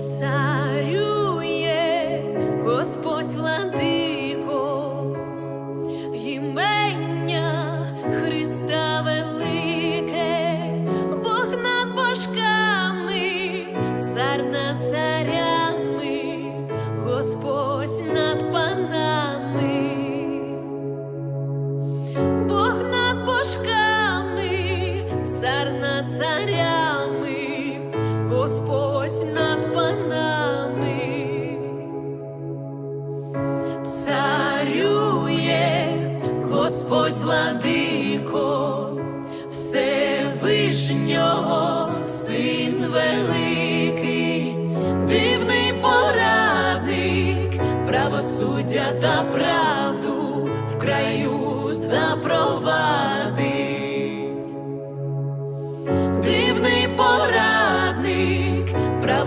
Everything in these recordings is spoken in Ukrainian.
Царює Господь владико, імення Христа велике, Бог над божками, цар на царями, панами, царює Господь владико, Всевишнього син великий, дивний порадник, правосуддя та правду в краю запровадить.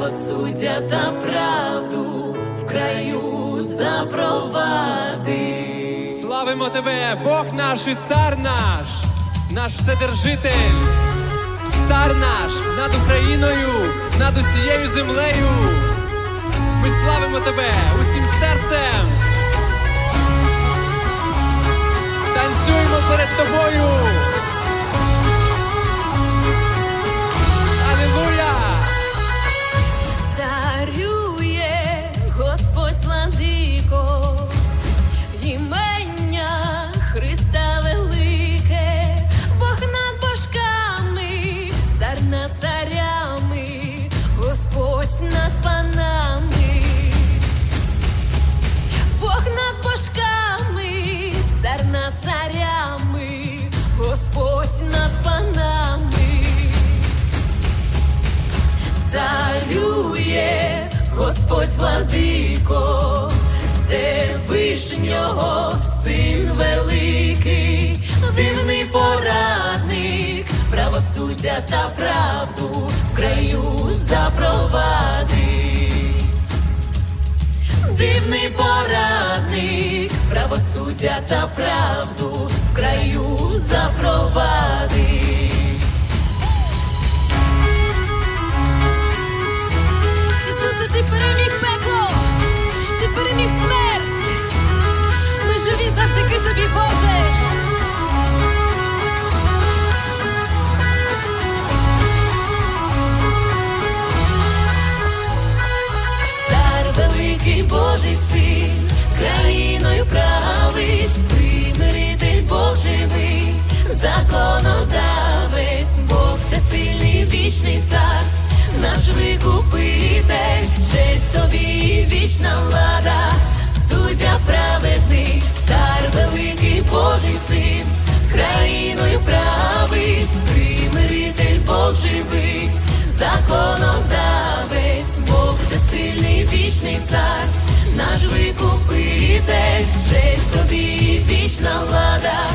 Правосуддя та правду в краю запровади. Славимо тебе, Бог наш і цар наш, наш вседержитель, цар наш над Україною, над усією землею. Ми славимо тебе усім серцем. Царями, Господь над панами. Царює Господь владико, Всевишнього син великий, дивний порадник, правосуддя та правду в краю запровадить. Дивний порадник, правосуддя та правду в краю запровадить. Вічний цар, наш викупитель, честь тобі вічна влада, суддя праведний, цар великий Божий син, країною править, примиритель Бог живий, законодавець, Бог всесильний вічний цар, наш викупитель, честь тобі вічна влада,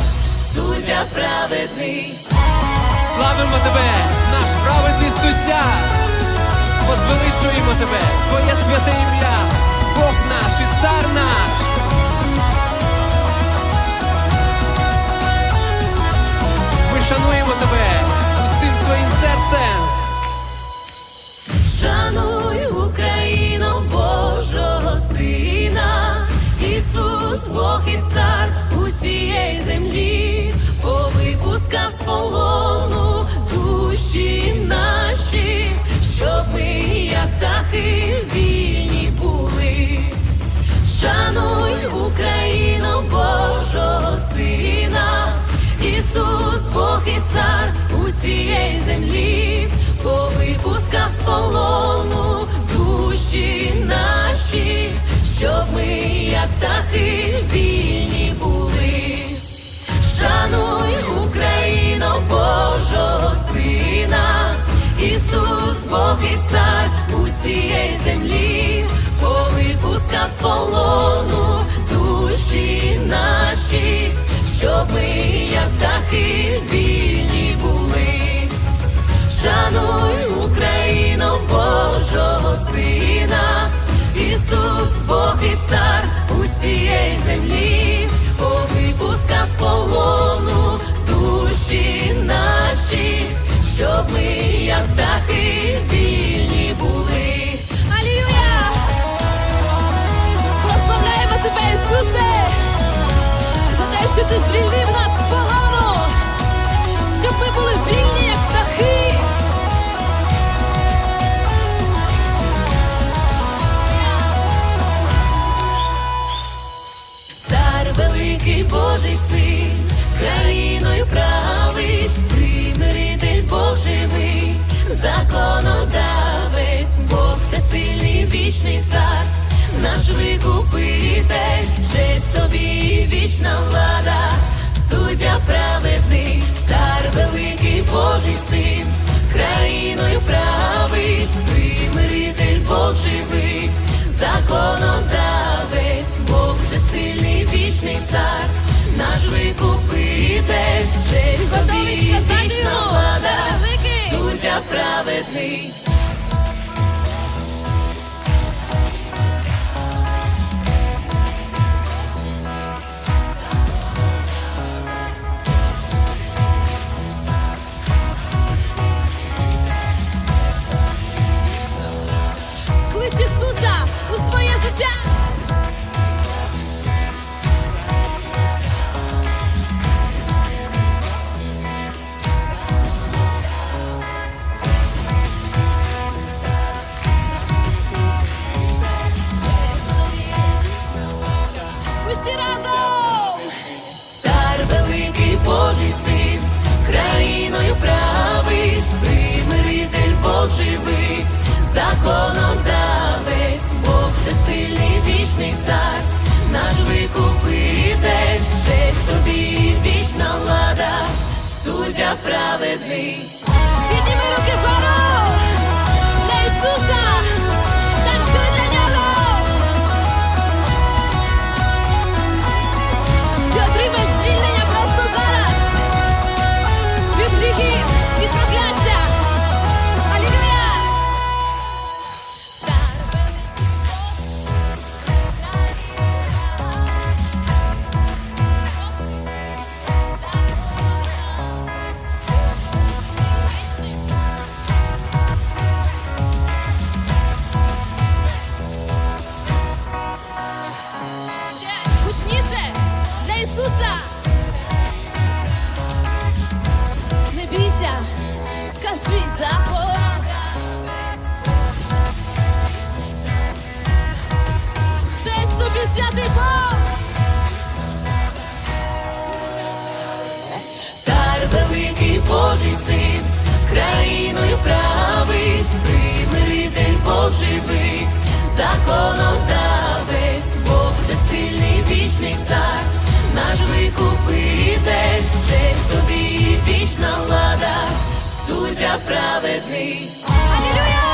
суддя праведний. Славимо тебе, наш праведний суддя. Полону душі наші, щоб ми, як птахи, вільні були. Шануй Україну Божого Сина, Ісус, Бог і цар усієї землі, повипускав з полону душі наші, щоб ми, як птахи, Бог і цар усієї землі, повипускав з полону душі наші, щоб ми, як птахи, вільні були. Шануй Україну Божого Сина, Ісус, Бог і цар усієї землі, наш викупитель, честь тобі вічна влада, суддя праведний, цар великий Божий син, країною правий, примиритель Бог живий, законодавець, Бог всесильний вічний цар, наш викупитель, честь тобі вічна влада, суддя праведний. Законодавець, Бог всесильний вічний цар, наш викупитель, честь тобі вічна влада, суддя праведний. Ісуса. Не бійся, скажи запорога. Честь тобі святий Бог. Цар великий Божий син, країною правий, примиритель Бог живий, законодавець, Бог всесильний вічний цар, наш викупитель, честь тобі вічна влада, суддя праведний. Алілюя!